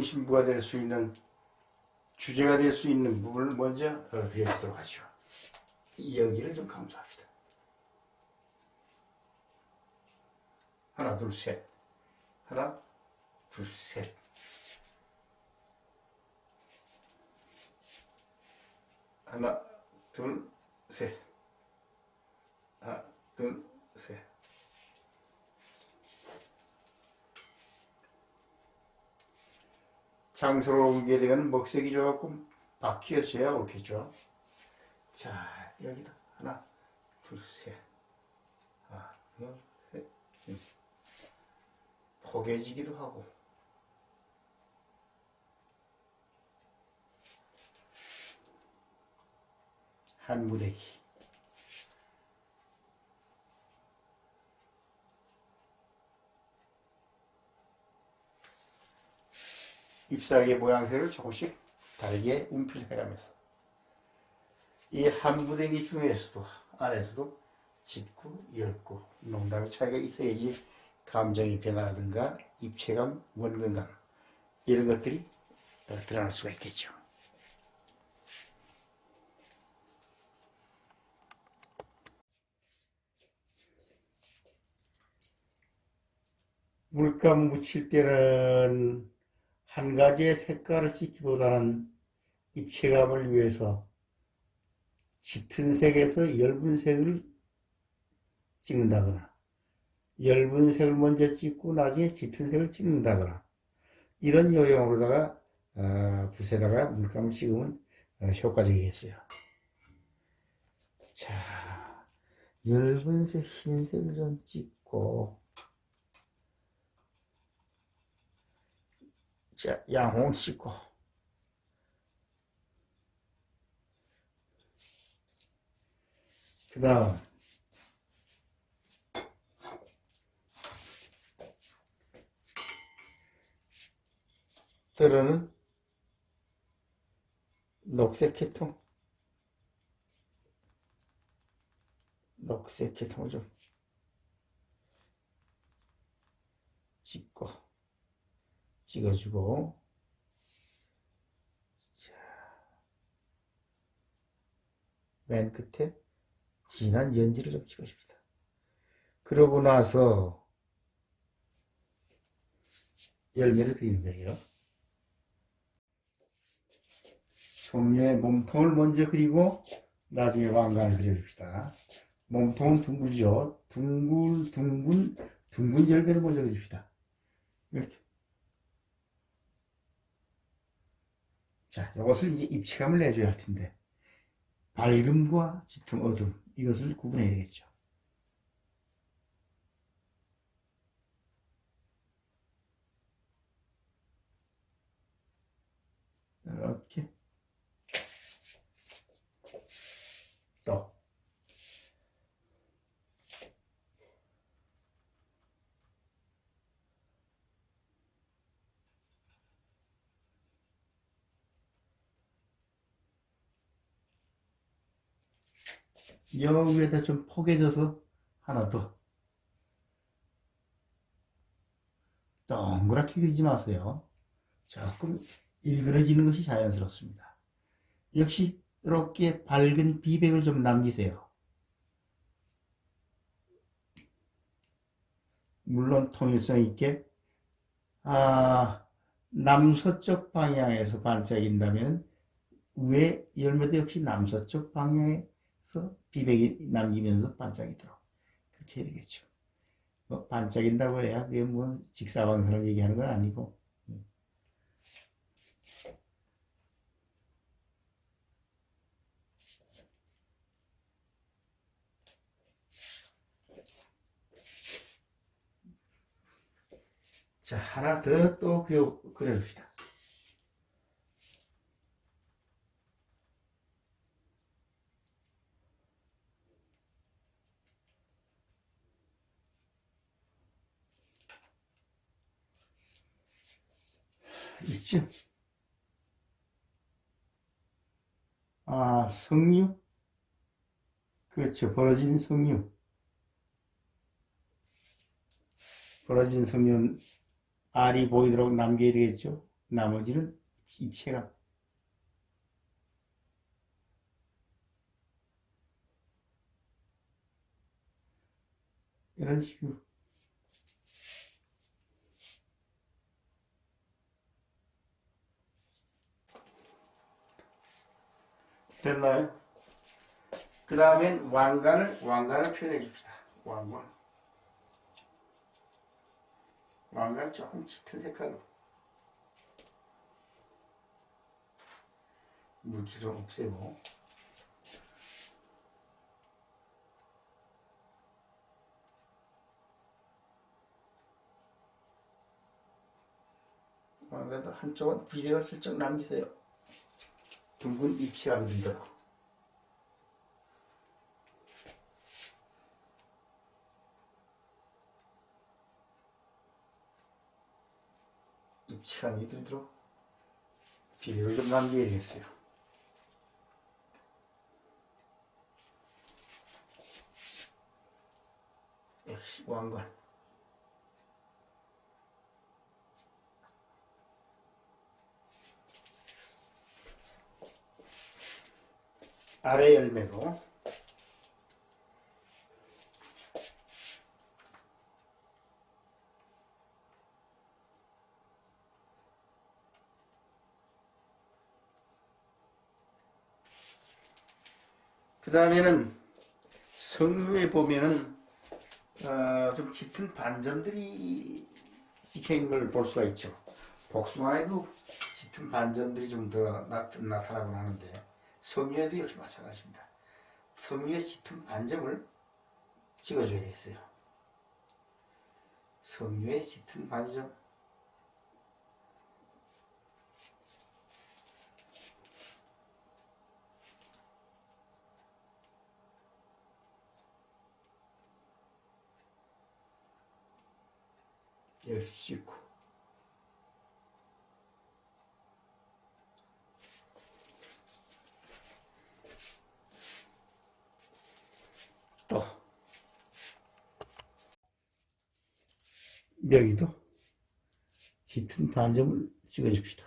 중심부가 될 수 있는 주제가 될 수 있는 부분을 먼저 어, 그려주도록 하죠. 여기를 좀 강조합시다. 하나, 둘, 셋. 하나, 둘, 셋. 하나, 둘, 셋. 하나, 둘, 셋. 장소를 옮기게 되면 먹색이 조금 바뀌어져야 옳겠죠. 자, 여기다. 하나, 둘, 셋. 하나, 둘, 셋. 넷. 포개지기도 하고. 한 무대기. 잎사귀의 모양새를 조금씩 다르게 움필해가면서 이한 무대기 중에서도 안에서도 짙고 엷고 농담의 차이가 있어야지 감정의 변화라든가 입체감, 원근감 이런 것들이 어, 드러날 수가 있겠죠. 물감 묻힐 때는 한 가지의 색깔을 찍기보다는 입체감을 위해서 짙은 색에서 엷은 색을 찍는다거나 엷은 색을 먼저 찍고 나중에 짙은 색을 찍는다거나 이런 요령으로다가 아, 붓에다가 물감을 찍으면 어, 효과적이겠어요. 자, 엷은 색, 흰색을 좀 찍고 양홍 씻고. 그 다음, 들어는 녹색 계통. 녹색 계통을 좀 찍고. 찍어주고 자, 맨 끝에 진한 연지를 좀 찍어줍니다. 그러고 나서 열매를 그리는 거예요. 소녀의 몸통을 먼저 그리고 나중에 왕관을 그려줍시다. 몸통은 둥글죠. 둥글, 둥근, 둥근 열매를 먼저 그려줍시다. 이렇게. 자, 이것을 이제 입체감을 내줘야 할 텐데, 밝음과 짙은 어둠, 이것을 구분해야 되겠죠. 이렇게. 또. 여 위에다 좀 포개져서 하나 더 동그랗게 그리지 마세요. 조금 일그러지는 것이 자연스럽습니다. 역시 이렇게 밝은 비백을 좀 남기세요. 물론 통일성 있게 아, 남서쪽 방향에서 반짝인다면 위에 열매도 역시 남서쪽 방향에 서 비백이 남기면서 반짝이도록 그렇게 해야 되겠죠. 뭐 반짝인다고 해야 그게 뭐 직사광선을 얘기하는 건 아니고 음. 자 하나 더 또 그려 그려줍시다. 있죠. 아, 석류? 그렇죠. 벌어진 석류. 벌어진 석류 알이 보이도록 남겨야 되겠죠. 나머지는 입체감. 이런 식으로. 됐나요? 그 다음엔 왕관을, 왕관을 표현해 줍시다. 왕관. 왕관 조금 짙은 색깔로. 물기 좀 없애고. 왕관도 한쪽은 비례가 슬쩍 남기세요. 둥근 입체감이 들도록. 입체감이 들도록 비례를 좀 남겨야 되겠어요. 역시 왕관. 아래 열매도 그 다음에는 성유에 보면은 어, 좀 짙은 반점들이 찍혀 있는 걸 볼 수가 있죠. 복숭아에도 짙은 반점들이 좀 더 나타나곤 하는데 섬유에도 역시 마찬가지입니다. 섬유의 짙은 반점을 찍어줘야 되겠어요. 섬유의 짙은 반점. 역시 19. 여기도 짙은 반점을 찍어줍시다.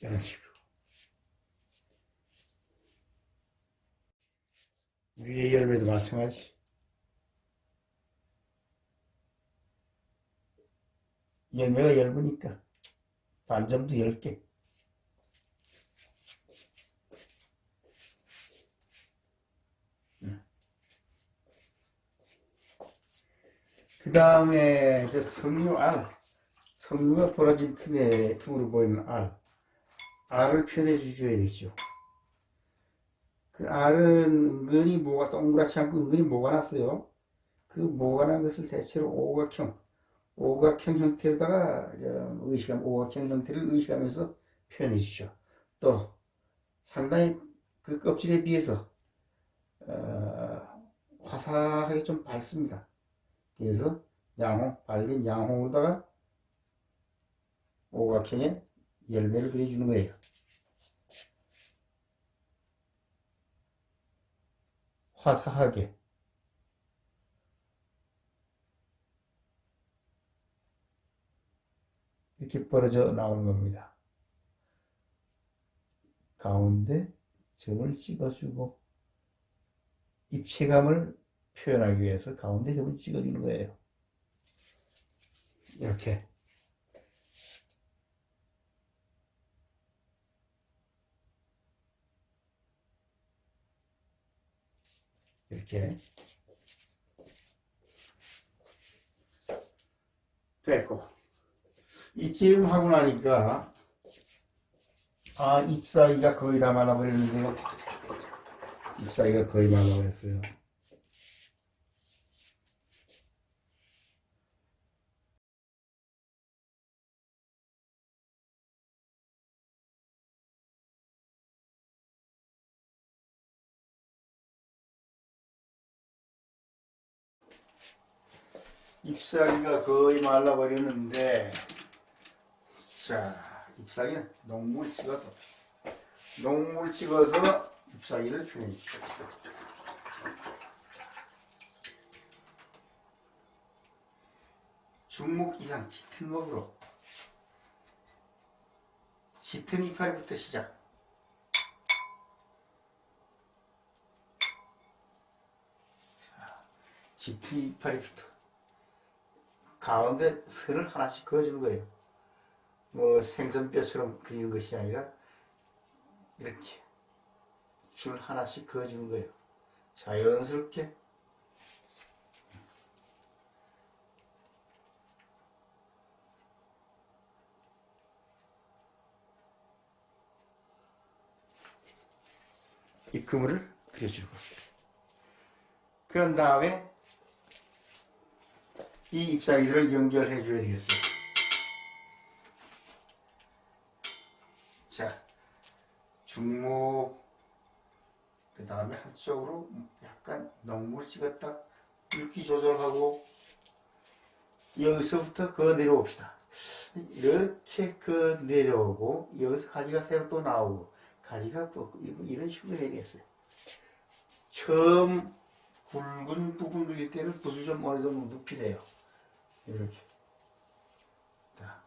이런 식으로 위에 열매도 마찬가지. 열매가 얇으니까 반점도 10개. 그 다음에 저 석류알, 석류가 벌어진 틈에 틈으로 보이는 알, 알을 표현해 주셔야 되죠. 그 알은 은근히 뭐가 동그랗지 않고 은근히 뭐가 났어요. 그 뭐가 난 것을 대체로 오각형, 오각형 형태로다가 저 의식함, 오각형 형태를 의식하면서 표현해 주죠. 또 상당히 그 껍질에 비해서 어, 화사하게 좀 밝습니다. 그래서 양홍, 밝은 양홍으로다가 오각형의 열매를 그려주는 거예요. 화사하게. 이렇게 벌어져 나오는 겁니다. 가운데 점을 찍어주고 입체감을 표현하기 위해서 가운데 점을 찍어주는 거예요. 이렇게. 이렇게. 됐고. 이쯤 하고 나니까, 아, 잎사귀가 거의 다 말라버렸는데요. 잎사귀가 거의 말라버렸어요. 잎사귀가 거의 말라버렸는데, 자, 잎사귀는 농물 찍어서, 농물 찍어서 잎사귀를 표현해 주십시오. 중목 이상 짙은 목으로 짙은 이파리부터 시작. 자, 짙은 이파리부터 가운데 선을 하나씩 그어주는 거예요. 뭐 생선뼈처럼 그리는 것이 아니라 이렇게 줄 하나씩 그어주는 거예요. 자연스럽게 이 그물을 그려주고 그런 다음에 이 잎사귀들을 연결해 줘야 되겠어요. 자, 중목 그 다음에 한쪽으로 약간 농물 찍었다 굵기 조절하고 여기서부터 그 내려옵시다. 이렇게 그 내려오고 여기서 가지가 새로 또 나오고 가지가 또 이런 식으로 해야 되겠어요. 처음 굵은 부분 그릴 때는 붓을 좀 어느 정도 눕히세요. 이렇게. 자.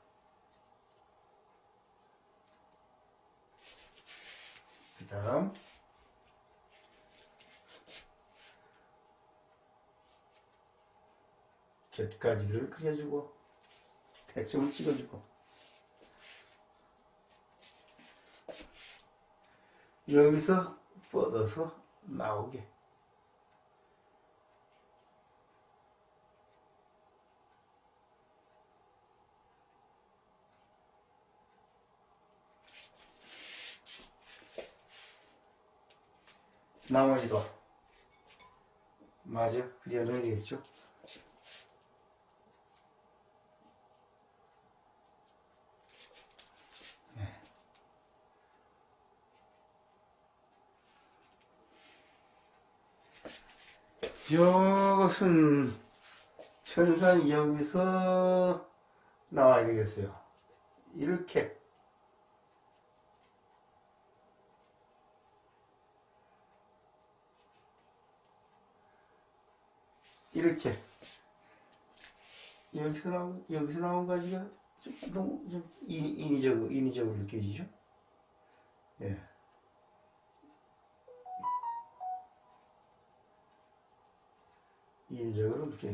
그 다음 곁가지를 그려주고 대충 찍어주고 여기서 뻗어서 나오게 나머지도 마저 그려넣어야 되겠죠? 이것은 천산 여기서 나와야 되겠어요. 이렇게 이렇게 여기서 나온 여기서 나온 가지가 좀 너무 좀 인, 인위적으로 인위적으로 느껴지죠? 예. 인위적으로 느껴.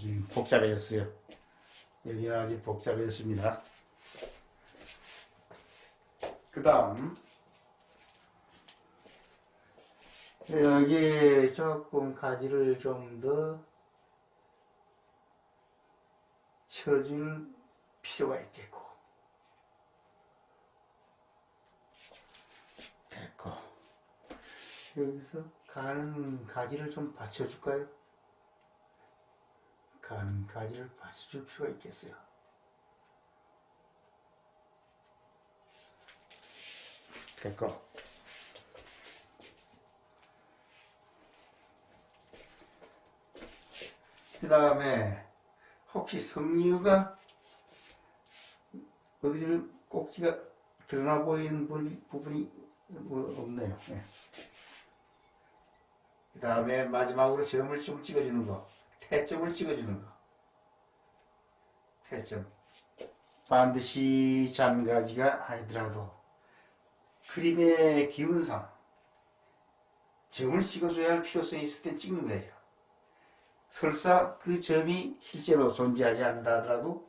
아주 복잡해졌어요. 여기는 아주 복잡해졌습니다. 그 다음, 여기 조금 가지를 좀 더 쳐줄 필요가 있겠고, 됐고, 여기서 가는 가지를 좀 받쳐줄까요? 가는 가지를 받쳐줄 필요가 있겠어요. 됐고. 그 다음에 혹시 석류가 어디를 꼭지가 드러나 보이는 부분이, 뭐 없네요. 그 다음에 마지막으로 점을 좀 찍어주는 거. 태점을 찍어주는 거. 태점. 반드시 잔가지가 아니더라도 그림의 기운상 점을 찍어줘야 할 필요성이 있을 때 찍는 거예요. 설사 그 점이 실제로 존재하지 않는다 하더라도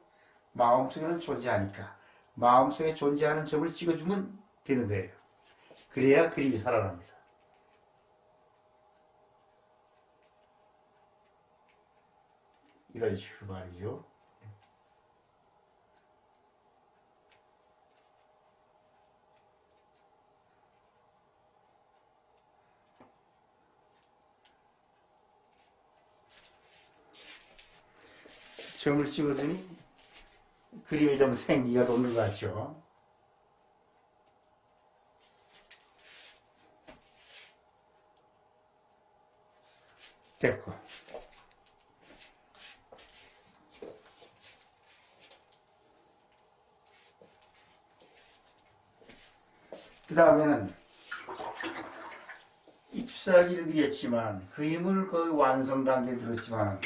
마음속에는 존재하니까 마음속에 존재하는 점을 찍어주면 되는 거예요. 그래야 그림이 살아납니다. 이런 식으로 말이죠. 점을 찍어주니 그림에 좀 생기가 돋는 것 같죠. 됐고. 그 다음에는 잎사귀를 그렸지만 그림을 거의 완성 단계에 들었지만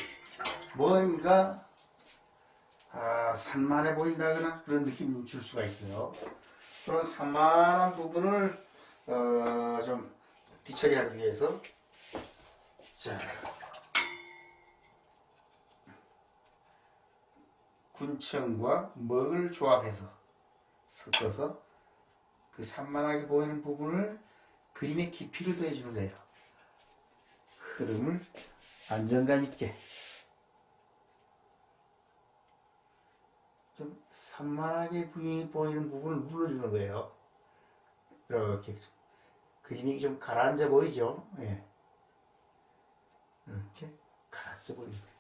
뭔가 아, 산만해 보인다거나 그런 느낌 줄 수가 있어요. 그런 산만한 부분을 어, 좀 뒤처리하기 위해서 자 군청과 먹을 조합해서 섞어서 그 산만하게 보이는 부분을 그림의 깊이를 더해주는 거예요. 흐름을 안정감 있게 좀 산만하게 보이- 보이는 부분을 눌러주는 거예요. 이렇게 그림이 좀 가라앉아 보이죠? 예. 이렇게 가라앉아 거예요.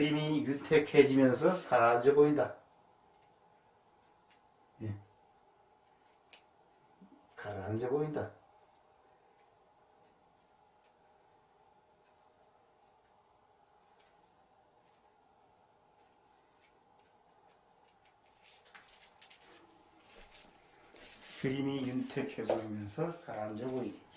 그림이 윤택해지면서 가라앉아 보인다. 예. 가라앉아 보인다. 그림이 윤택해 보이면서 가라앉아 보이기.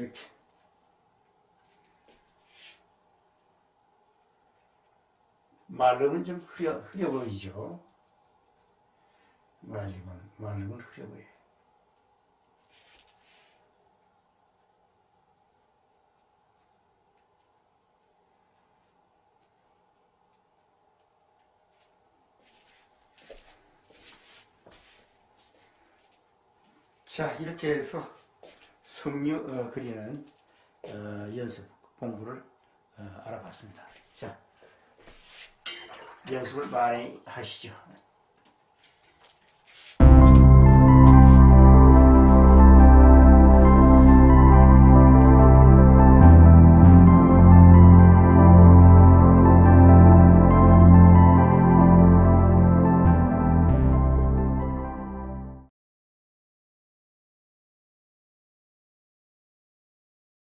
이렇게. 말름은 좀 흐려, 흐려 보이죠? 말름은, 말름은 흐려 보여요. 자, 이렇게 해서 석류 어, 그리는 어, 연습 공부를 어, 알아봤습니다. 자, 연습을 많이 하시죠.